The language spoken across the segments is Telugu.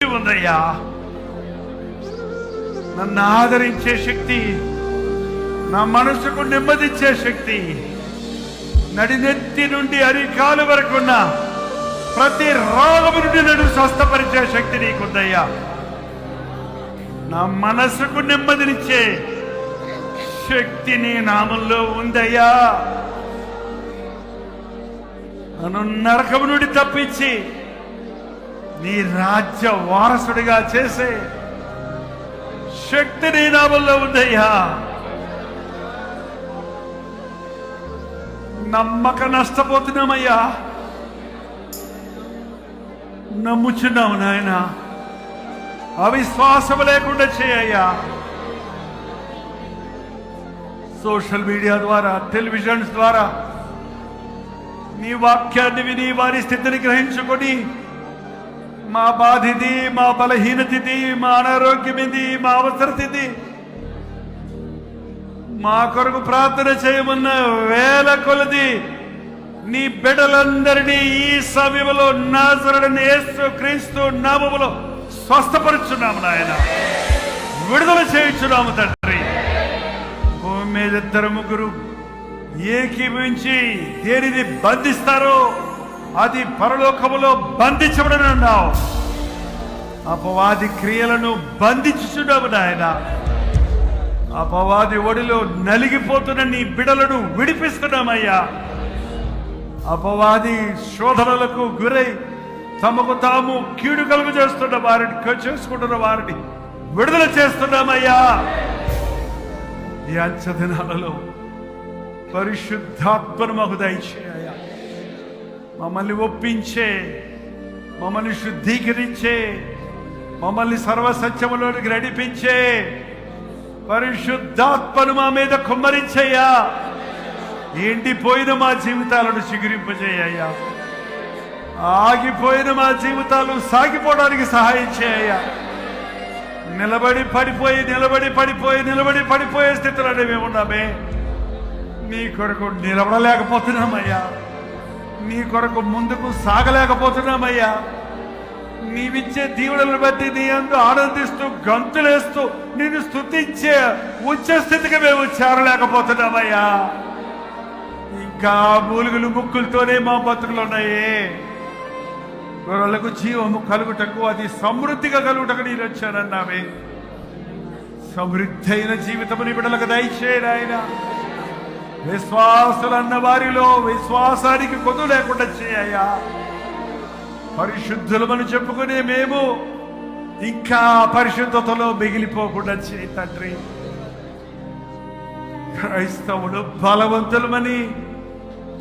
ఉందయ్యా. నన్ను ఆదరించే శక్తి నా మనసుకు నెమ్మదిచ్చే శక్తి నడినెత్తి నుండి అరికాలు వరకున్న ప్రతి రోగము నుండి నన్ను స్వస్థపరిచే శక్తి నీకుందయ్యా. నా మనసుకు నెమ్మదినిచ్చే శక్తి నీ నామంలో ఉందయ్యా. నన్ను నరకము నుండి తప్పించి నీ రాజ్య వారసుడిగా చేసే శక్తి నీ నామంలో ఉందయ్యా. నమ్మక నష్టపోతున్నామయ్యా. నమ్ముచున్నావు నాయన. అవిశ్వాసం లేకుండా చేయయ్యా. సోషల్ మీడియా ద్వారా టెలివిజన్స్ ద్వారా నీ వాక్యాన్ని విని వారి స్థితిని గ్రహించుకొని మా బాధ ఇది మా బలహీనత ఇది మా అనారోగ్యం ఇది మా అవసరం ఇది మా కొరకు ప్రార్థన చేయమన్న వేల కొలది నీ బిడ్డలందరినీ ఈ సమయంలో నాజరుడని యేసు క్రీస్తు నామములో స్వస్థపరుచున్నాము నాయన. విడుదల చేయించున్నాము తండ్రి. భూమి మీద ఇద్దరు ముగ్గురు ఏకీభవించి దేనిని బంధిస్తారో అది పరలోకములో బంధించబడనన్నావు అపవాది క్రియలను బంధించుచున్నాము నాయన. అపవాది ఒడిలో నలిగిపోతున్న నీ బిడలను విడిపిస్తున్నామయ్యా. అపవాది శోధనలకు గురై తమకు తాము కీడు కలుగు చేస్తున్న వారిని చేసుకుంటున్న వారిని విడుదల చేస్తున్నామయ్యా. ఈ అంచ దినాలలో పరిశుద్ధాత్మను మాకు దయచేయ మమ్మల్ని ఒప్పించే మమ్మల్ని శుద్ధీకరించే మమ్మల్ని సర్వసత్యములోనికి నడిపించే పరిశుద్ధాత్మను మా మీద కుమ్మరించయ్యా. ఎండిపోయిన మా జీవితాలను చిగురింపజేయ్యా ఆగిపోయిన మా జీవితాలు సాగిపోవడానికి సహాయం చేయ్యా నిలబడి పడిపోయి నిలబడి పడిపోయి నిలబడి పడిపోయే స్థితిలోనే మేము ఉన్నామే నీ కొరకు నిలబడలేకపోతున్నామయ్యా. నీ కొరకు ముందుకు సాగలేకపోతున్నామయ్యా. నీవిచ్చే దీవులను బట్టి నీ అందు ఆనందిస్తూ గంతులేస్తూ నిన్ను స్థుతించే ఉచ్చ స్థితికి మేము చేరలేకపోతున్నామయ్యా. ఇంకా మూలుగులు ముక్కులతోనే మా బతుకులు ఉన్నాయే. గొర్రెలకు జీవము కలుగుటకు అది సమృద్ధిగా కలుగుటకు నేను వచ్చానన్నావే సమృద్ధి అయిన జీవితము నీ బిడ్డలకు దయచేయడాయన విశ్వాసులన్న వారిలో విశ్వాసానికి కొద్దు లేకుండా చేయ్యా పరిశుద్ధులమని చెప్పుకునే మేము ఇంకా పరిశుద్ధతలో మిగిలిపోకుండా చేయి తండ్రి. క్రైస్తవులు బలవంతులమని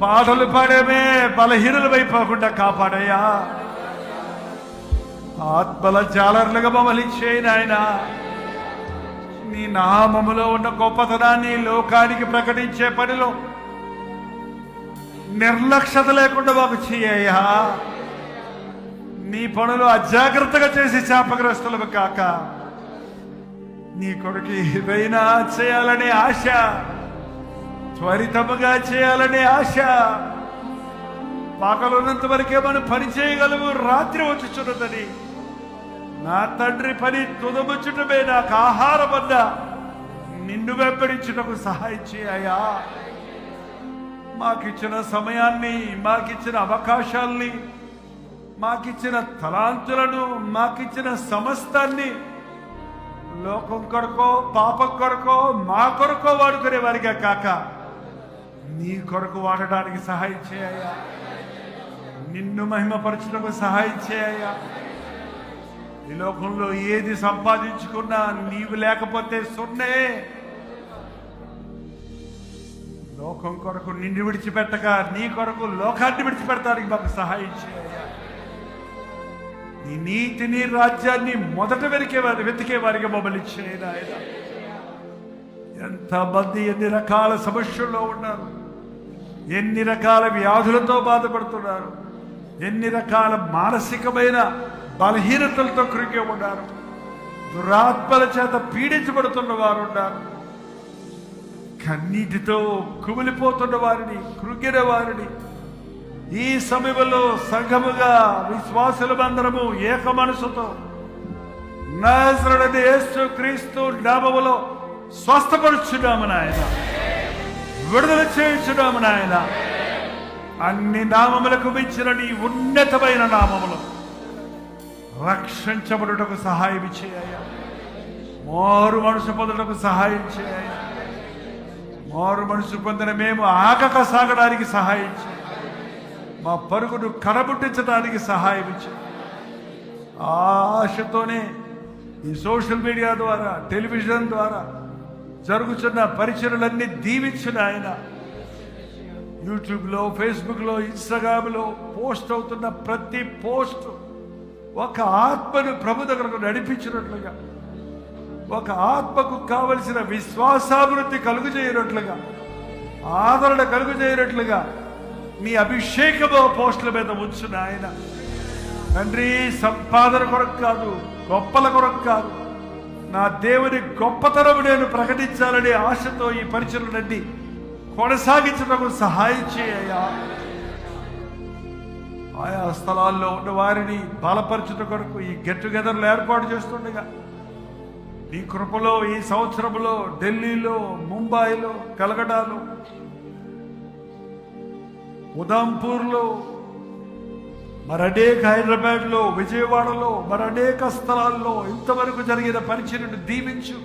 పాటలు పాడేమే బలహీనులమైపోకుండా కాపాడయ్యా. ఆత్మల జాలర్లుగా మమ్మల్ని చేయి నాయనా. నీ నామములో ఉన్న గొప్పతనాన్ని లోకానికి ప్రకటించే పనిలో నిర్లక్ష్యత లేకుండా మాకు చేయ్యా నీ పనులు అజాగ్రత్తగా చేసి శాపగ్రస్తులకు కాక నీ కొడుకు ఏదైనా చేయాలనే ఆశ త్వరితముగా చేయాలనే ఆశ పగలున్నంత వరకే మనం పని చేయగలము రాత్రి వచ్చుచున్నదని నా తండ్రి పని తుదముచ్చుటమే నాకు ఆహారం నిన్ను వెంబడించుటకు సహాయం చేయయా మాకిచ్చిన సమయాన్ని మాకిచ్చిన అవకాశాల్ని మాకిచ్చిన తలాంతులను మాకిచ్చిన సమస్తాన్ని లోకం కొరకో పాపం కొరకో మా కొరకో వాడుకునే వారిగా కాక నీ కొరకు వాడడానికి సహాయం చేయ. నిన్ను మహిమపరచుటకు సహాయం చేయ. ఈ లోకంలో ఏది సంపాదించుకున్నా నీవు లేకపోతే సున్నే. లోకం కొరకు నిన్ను విడిచిపెట్టక నీ కొరకు లోకాన్ని విడిచిపెడతానికి మాకు సహాయం చేయ నీ నీతిని రాజ్యాన్ని మొదట వెతికే వారి వెతికే వారికి మమ్మల్ని చేయను ఎంతమంది ఎన్ని రకాల సమస్యల్లో ఉన్నారు. ఎన్ని రకాల వ్యాధులతో బాధపడుతున్నారు. ఎన్ని రకాల మానసికమైన బలహీనతలతో కృంగి ఉన్నారు. దురాత్మల చేత పీడించబడుతున్న వారు ఉన్నారు కన్నీటితో కుమిలిపోతున్న వారిని కృంగిన వారిని. ఈ సమయంలో సంఘముగా విశ్వాసులమందరము ఏక మనసుతో నజరుడైన యేసు క్రీస్తు నామములో స్వస్థపరుచున్నాము నాయన. విడుదల చేయించున్నాము నాయన. అన్ని నామములకు మించిన నీ ఉన్నతమైన నామములు. రక్షించబడుటకు సహాయం చేయ. మారు మనసు పొందటకు సహాయం చేయ. మారు మనసు పొందిన మేము ఆగక సాగడానికి సహాయం చేయ. మా పరుగును కడబుట్టించడానికి సహాయం ఇచ్చి ఆశతోనే ఈ సోషల్ మీడియా ద్వారా టెలివిజన్ ద్వారా జరుగుతున్న పరిచయలన్నీ దీవించిన ఆయన. యూట్యూబ్లో ఫేస్బుక్లో ఇన్స్టాగ్రామ్లో పోస్ట్ అవుతున్న ప్రతి పోస్టు ఒక ఆత్మను ప్రభు దగ్గరకు నడిపించినట్లుగా ఒక ఆత్మకు కావలసిన విశ్వాసాభివృద్ధి కలుగు చేయనట్లుగా ఆదరణ కలుగు చేయనట్లుగా మీ అభిషేకము పోస్టుల మీద ఉంచిన ఆయన తండ్రి సంపాదన కొరకు కాదు గొప్పల కొరకు కాదు. నా దేవుని గొప్పతనం నేను ప్రకటించాలనే ఆశతో ఈ పరిచయలన్నీ కొనసాగించడం సహాయం చేయ ఆయా స్థలాల్లో ఉన్న వారిని బలపరచుట కొరకు ఈ గెట్ టుగెదర్లు ఏర్పాటు చేస్తుండగా నీ కృపలో ఈ సంవత్సరంలో ఢిల్లీలో ముంబాయిలో కలగడాలో ఉదంపూర్లో మరి అనేక హైదరాబాద్లో విజయవాడలో మరి అనేక స్థలాల్లో ఇంతవరకు జరిగిన పరిచయను దీవించు.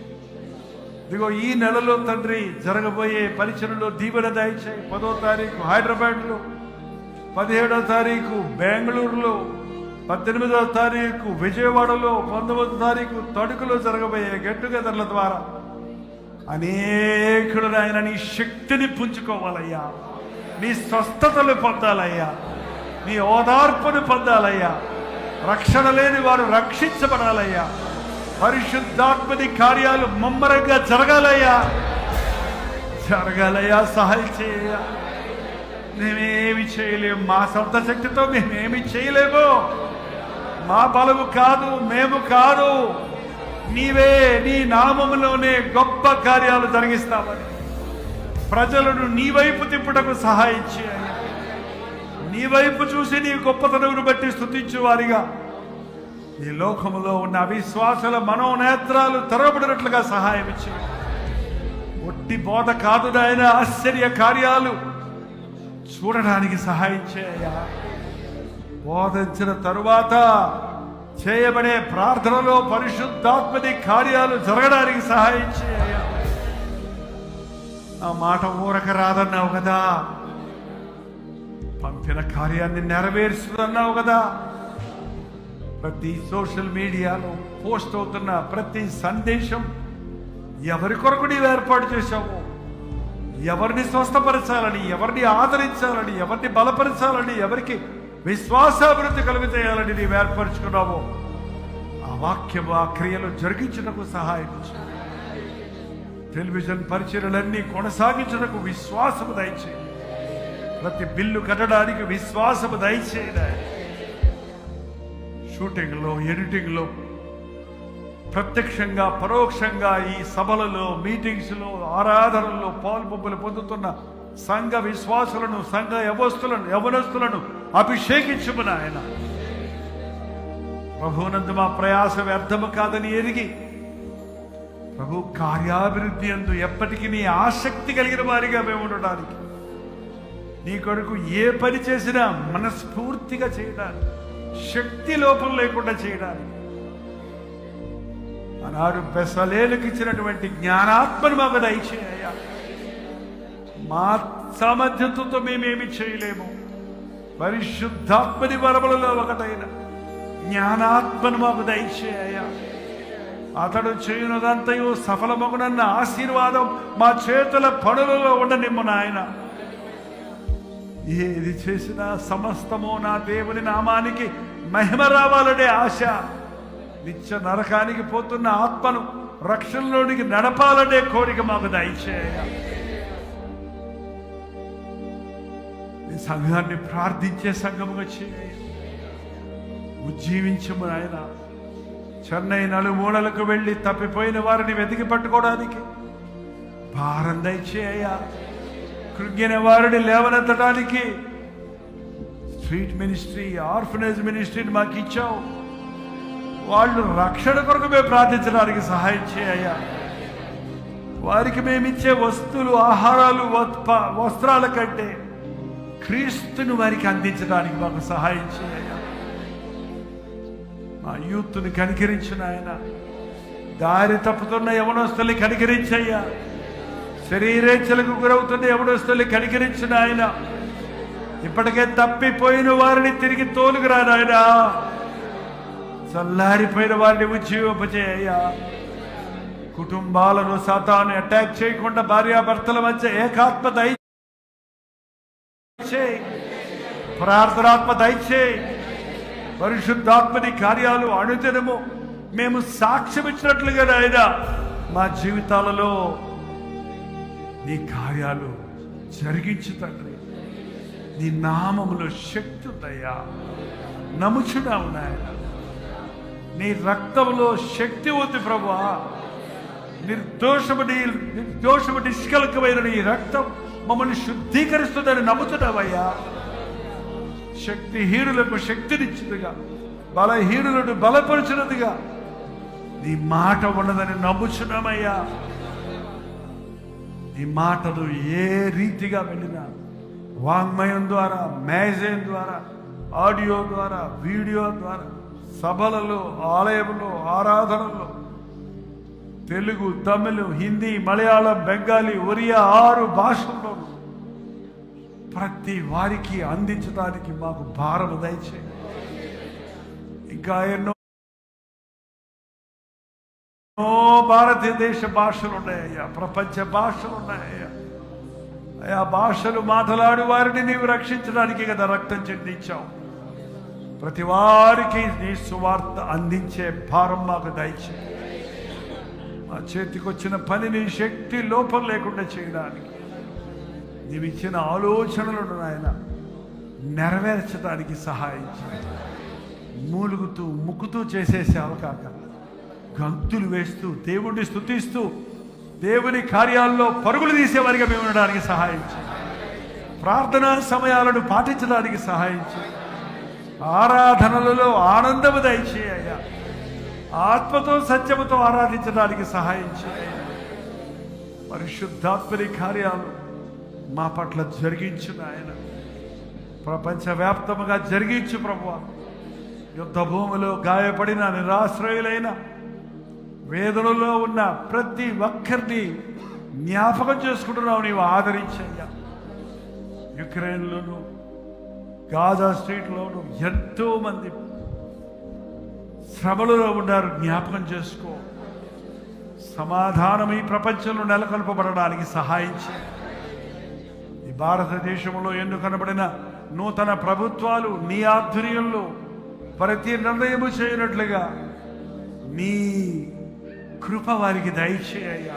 ఇదిగో ఈ నెలలో తండ్రి జరగబోయే పరిచయలో దీవెన దయచేయి. పదో తారీఖు హైదరాబాద్లో పదిహేడో తారీఖు బెంగళూరులో పద్దెనిమిదవ తారీఖు విజయవాడలో పంతొమ్మిదో తారీఖు తడుకులో జరగబోయే గెట్ టుగెదర్ల ద్వారా అనేకుడు ఆయన నీ శక్తిని పుంజుకోవాలయ్యా. నీ స్వస్థతలు పొందాలయ్యా. నీ ఓదార్పును పొందాలయ్యా. రక్షణ లేని వారు రక్షించబడాలయ్యా. పరిశుద్ధాత్మని కార్యాలు ముమ్మరంగా జరగాలయ్యా. జరగాలయ్యా సహాయం చేయ మేమేమి చేయలేము. మా సొంత శక్తితో మేమేమి చేయలేము. మా బలము కాదు మేము కాదు. నీవే నీ నామములోనే గొప్ప కార్యాలు జరిగిస్తామని. ప్రజలను నీ వైపు తిప్పుటకు సహాయం చేయాలి నీ వైపు చూసి నీ గొప్పతనమును బట్టి స్థుతించు వారిగా. ఈ లోకములో ఉన్న అవిశ్వాసుల మనోనేత్రాలు తెరవబడినట్లుగా సహాయం ఇచ్చి ఒట్టి బోధ కాదు నాయన ఆశ్చర్య కార్యాలు. చూడడానికి సహాయం చేయ బోధించిన తరువాత చేయబడే ప్రార్థనలో పరిశుద్ధాత్మని కార్యాలు జరగడానికి సహాయం చేయ ఆ మాట ఊరక రాదన్నావు కదా. పంపిన కార్యాన్ని నెరవేరుస్తుందన్నావు కదా. ప్రతి సోషల్ మీడియాలో పోస్ట్ అవుతున్న ప్రతి సందేశం ఎవరి కొరకు నీవు ఏర్పాటు చేశావు ఎవరిని స్వస్థపరచాలని ఎవరిని ఆదరించాలని ఎవరిని బలపరచాలని ఎవరికి విశ్వాసాభివృద్ధి కలుగు నీవు ఏర్పరచుకున్నావు ఆ వాక్యం ఆ క్రియలు జరిగించుటకు సహాయం టెలివిజన్ పరిచయలన్నీ కొనసాగించుటకు విశ్వాసము దయచేయండి ప్రతి బిల్లు కట్టడానికి విశ్వాసము దయచేయడా షూటింగ్లో ఎడిటింగ్లో ప్రత్యక్షంగా పరోక్షంగా ఈ సభలలో మీటింగ్స్లో ఆరాధనలో పాల్పొప్పులు పొందుతున్న సంఘ విశ్వాసులను సంఘ యవస్తులను యవనస్తులను అభిషేకించుమని ఆయన ప్రభునందు మా ప్రయాస వ్యర్థము కాదని ఎరిగి ప్రభు కార్యాభివృద్ధి అందు ఎప్పటికీ నీ ఆసక్తి కలిగిన వారిగా మేము ఉండడానికి నీ కొరకు ఏ పని చేసినా మనస్ఫూర్తిగా చేయడానికి శక్తి లోపం లేకుండా చేయడానికి ఆనాడు బెసలేలకు ఇచ్చినటువంటి జ్ఞానాత్మను మాకు దయచేయ మా సామర్థ్యంతో మేమేమి చేయలేము. పరిశుద్ధాత్మని వరములలో ఒకటైన జ్ఞానాత్మను మాకు దయచేయ అతడు చేయనదంతయు సఫలమగునన్న ఆశీర్వాదం మా చేతుల పనులలో ఉండనిమ్ము నాయన. ఏది చేసినా సమస్తము నా దేవుని నామానికి మహిమ రావాలనే ఆశ. నిత్య నరకానికి పోతున్న ఆత్మను రక్షణలోనికి నడపాలనే కోరిక మాకు దయచేయ. సంఘాన్ని ప్రార్థించే సంఘముగా చేయ. ఉజ్జీవించము ఆయన చెన్నై నలుమూలలకు వెళ్ళి తప్పిపోయిన వారిని వెతికి పట్టుకోవడానికి భారం దయచేయ. కృంగిన వారిని లేవనెత్తడానికి స్ట్రీట్ మినిస్ట్రీ ఆర్ఫనేజ్ మినిస్ట్రీని మాకు ఇచ్చావు వాళ్ళు రక్షణ కొరకు మేము ప్రార్థించడానికి సహాయం చేయ్యా వారికి మేమిచ్చే వస్తువులు ఆహారాలు వస్త్రాల కంటే క్రీస్తుని వారికి అందించడానికి మాకు సహాయం చేయ్యా మా యూత్ని కనికరించిన ఆయన. దారి తప్పుతున్న యవనస్తుల్ని కనికరించయ్యా. శరీరేచ్ఛలకు గురవుతున్న యవనస్తుల్ని కనికరించిన ఆయన. ఇప్పటికే తప్పిపోయిన వారిని తిరిగి తోలుకురానాయనా చల్లారిపోయిన వారిని ఉజ్జీవింపజేయ్యా కుటుంబాలను సాతాను అటాక్ చేయకుండా భార్యాభర్తల మధ్య ఏకాత్మ దయచే ప్రార్థనాత్మ దయచేయి పరిశుద్ధాత్మని కార్యాలు అణుదినము మేము సాక్ష్యం ఇచ్చినట్లుగా నాయన మా జీవితాలలో నీ కార్యాలు జరిగించు తండ్రి. నీ నామములో శక్తి ఉందయ్యా. నమ్ముచున్నావు నాయన. నీ రక్తంలో శక్తి ఉంది ప్రభా నిర్దోషము నీ నిర్దోషము నిష్కలకమైన నీ రక్తం మమ్మల్ని శుద్ధీకరిస్తుందని నమ్ముతున్నావయ్యా. శక్తిహీనులకు శక్తినిచ్చినదిగా బలహీనులను బలపరిచినదిగా నీ మాట ఉన్నదని నమ్ముచున్నామయ్యా. నీ మాటలు ఏ రీతిగా వెళ్ళినా వాంగ్మయం ద్వారా మ్యాగజైన్ ద్వారా ఆడియో ద్వారా వీడియో ద్వారా సభలలో ఆలయంలో ఆరాధనలో తెలుగు తమిళ్ హిందీ మలయాళం బెంగాలీ ఒరియా ఆరు భాషల్లో ప్రతి వారికి అందించడానికి మాకు భారం దయచేయి. ఇంకా ఎన్నో ఎన్నో భారతదేశ భాషలు ఉన్నాయ్యా ప్రపంచ భాషలు ఉన్నాయ్యా ఆ భాషలు మాట్లాడు వారిని నీవు రక్షించడానికి కదా రక్తం చెందించావు ప్రతి వారికి నీ సువార్త అందించే భారం మాకు దయచే మా చేతికి వచ్చిన పనిని శక్తి లోపం లేకుండా చేయడానికి. నీవు ఇచ్చిన ఆలోచనలను నాయన నెరవేర్చడానికి సహాయం మూలుగుతూ ముక్కుతూ చేసేసే కాక గంతులు వేస్తూ దేవుణ్ణి స్తుతిస్తూ దేవుని కార్యాల్లో పరుగులు తీసేవారిగా మేము ఉండడానికి సహాయం ప్రార్థనా సమయాలను పాటించడానికి సహాయం ఆరాధనలలో ఆనందము దయచేయ్యా ఆత్మతో సత్యముతో ఆరాధించడానికి సహాయం చేయ పరిశుద్ధాత్మని కార్యాలు మా పట్ల జరిగించిన ఆయన. ప్రపంచవ్యాప్తముగా జరిగించు ప్రభువ. యుద్ధ భూమిలో గాయపడిన నిరాశ్రయులైన వేదనలో ఉన్న ప్రతి ఒక్కరిని జ్ఞాపకం చేసుకుంటున్నావు నీవు. ఆదరించయ్యా. యుక్రెయిన్లోను గాజా స్ట్రీట్లోను ఎంతో మంది శ్రమలలో ఉన్నారు జ్ఞాపకం చేసుకో. సమాధానం ఈ ప్రపంచంలో నెలకొల్పబడడానికి సహాయం ఈ భారతదేశంలో ఎన్నుకనబడిన నూతన ప్రభుత్వాలు నీ ఆధ్వర్యంలో ప్రతి నిర్ణయము చేయనట్లుగా నీ కృప వారికి దయచేయ.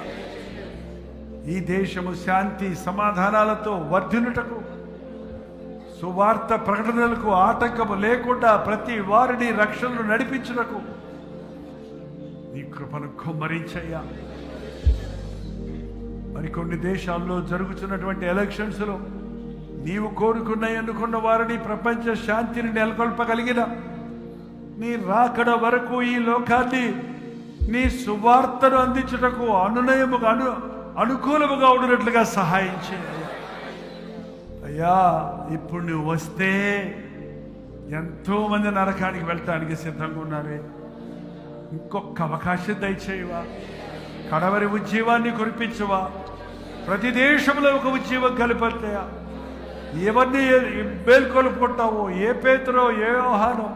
ఈ దేశము శాంతి సమాధానాలతో వర్ధిల్లుటకు సువార్త ప్రకటనలకు ఆటంకము లేకుండా ప్రతి వారిని రక్షణలు నడిపించుటకు నీ కృపను కుమ్మరించయ్యా. మరికొన్ని దేశాల్లో జరుగుతున్నటువంటి ఎలక్షన్స్లో నీవు కోరుకున్న ఎన్నుకున్న వారిని ప్రపంచ శాంతిని నెలకొల్పగలిగిన నీ రాకడ వరకు ఈ లోకాన్ని నీ సువార్తను అందించుటకు అనునయముగా అను అనుకూలముగా ఉండినట్లుగా సహాయం చేయాలి అయ్యా ఇప్పుడు నువ్వు వస్తే ఎంతో మంది నరకానికి వెళ్తానికి సిద్ధంగా ఉన్నారే. ఇంకొక అవకాశం దయచేయవా. కడవరి ఉద్యమాన్ని కురిపించవా. ప్రతి దేశంలో ఒక ఉద్యమం కలిపడతాయా ఎవరిని మేల్కొల్పుకుంటావో ఏ పేతురో ఏ వ్యవహారం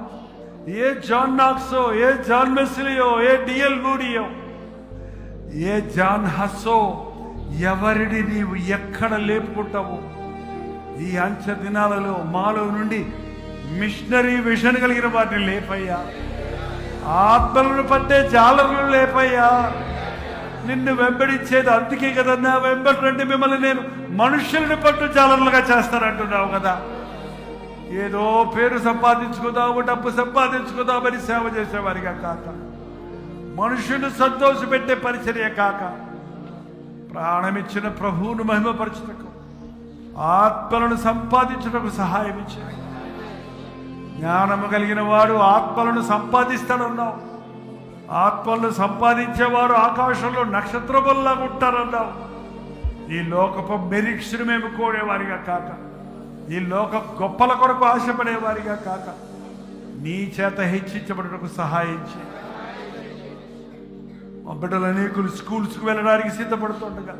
ఏ జాన్ నాక్సో ఏ జాన్ మెస్లియో ఏ డిఎల్ మూడియో ఏ జాన్ హస్సో ఎవరిని నీవు ఎక్కడ లేపుకుంటావో ఈ అంచె దినాలలో మాలో నుండి మిషనరీ విషన్ కలిగిన వాటిని లేపయ్యా. ఆత్మలను పట్టే జాలరులు లేపయ్యా. నిన్ను వెంబడించేది అందుకే కదన్నా. వెంబడంటే మిమ్మల్ని నేను మనుషులను పట్టు జాలరులుగా చేస్తానంటున్నావు కదా. ఏదో పేరు సంపాదించుకుందాము డబ్బు సంపాదించుకుందామని సేవ చేసేవారిగా కాక. మనుషులు సంతోషపెట్టే పరిచర్య కాక. ప్రాణమిచ్చిన ప్రభువును మహిమపరచుటకు ఆత్మలను సంపాదించుటకు సహాయం ఇచ్చాడు. జ్ఞానము కలిగిన వాడు ఆత్మలను సంపాదిస్తాడన్నావు ఆత్మలను సంపాదించేవారు ఆకాశంలో నక్షత్రముల్లా ఉంటారన్నావు. ఈ లోకపు మెరిక్షను మేము కోరేవారిగా కాక. ఈ లోక గొప్పల కొరకు ఆశపడేవారిగా కాక. నీ చేత హెచ్చించబడటకు సహాయించి మా బిడ్డలు అనేకులు స్కూల్స్కి వెళ్ళడానికి సిద్ధపడుతుండగా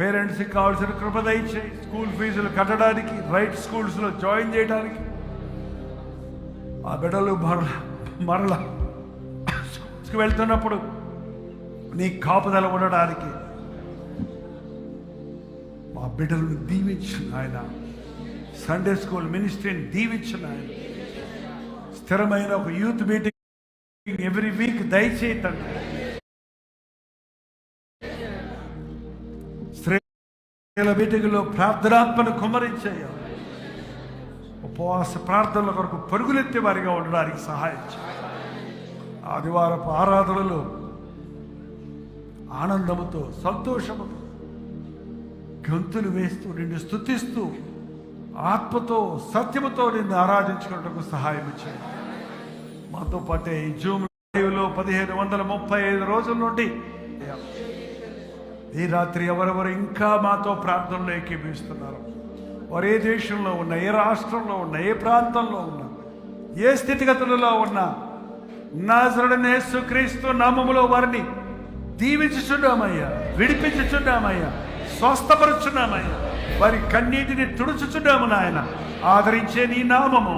పేరెంట్స్కి కావాల్సిన కృప దయచేయి స్కూల్ ఫీజులు కట్టడానికి రైట్ స్కూల్స్లో జాయిన్ చేయడానికి. ఆ బిడ్డలు మరల మరల స్కూల్స్కి వెళ్తున్నప్పుడు నీ కాపుదల ఉండడానికి మా బిడ్డలను దీవించిన ఆయన. సండే స్కూల్ మినిస్ట్రీని దీవించిన ఆయన. స్థిరమైన ఒక యూత్ మీటింగ్ ఎవ్రీ వీక్ దయచేయి తండ్రి. స్త్రీల మీటింగ్లో ప్రార్థనాత్మను కుమ్మరించాయా. ఉపవాస ప్రార్థనల కొరకు పరుగులెత్తే వారిగా ఉండడానికి సహాయం ఆదివారపు ఆరాధనలో ఆనందముతో సంతోషముతో గంతులు వేస్తూ నిన్ను స్తుతిస్తూ ఆత్మతో సత్యముతో నిన్ను ఆరాధించుకున్నకు సహాయం ఇచ్చాయి మాతో పాటే ఈ జూమ్ లైవ్లో పదిహేను వందల ముప్పై ఐదు రోజుల నుండి ఈ రాత్రి ఎవరెవరు ఇంకా మాతో ప్రార్థనలో ఏకీభవిస్తున్నారు? వారు ఏ దేశంలో ఉన్నా ఏ రాష్ట్రంలో ఉన్నా ఏ ప్రాంతంలో ఉన్నా ఏ స్థితిగతులలో ఉన్నా నాజరుడైన యేసుక్రీస్తు నామములో వారిని దీవించుచున్నామయ్యా విడిపించుచున్నామయ్యా స్వస్థపరుచున్నామయ్యా వారి కన్నీటిని తుడుచుచున్నాము నాయన. ఆదరించే నీ నామము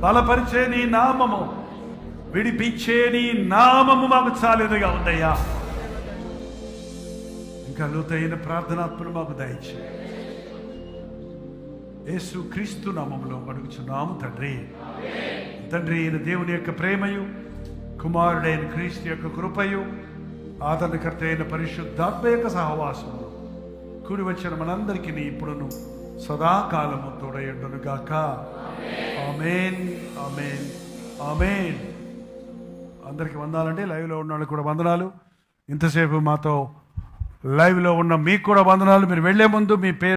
బలపరిచే నీ నామము విడిపించే నీ నామము మాకు చాలేదుగా ఉందయ్యా. లోతైన ప్రార్థనాత్మను మాకు దయచే యేసు క్రీస్తు నామంలో అడుగుచున్నాము తండ్రి తండ్రి అయిన దేవుని యొక్క ప్రేమయు కుమారుడైన క్రీస్తు యొక్క కృపయు ఆదరణకర్త అయిన పరిశుద్ధాత్మ యొక్క సహవాసము కూడి వచ్చిన మనందరికీ ఇప్పుడును సదాకాలము తోడయండును గాక ఆమెన్ ఆమెన్ ఆమెన్ అందరికీ వందాలండి లైవ్లో ఉన్న వాళ్ళకి కూడా వందనాలు ఇంతసేపు మాతో లైవ్లో ఉన్న మీకు కూడా వందనాలు. మీరు వెళ్ళే ముందు మీ పేరు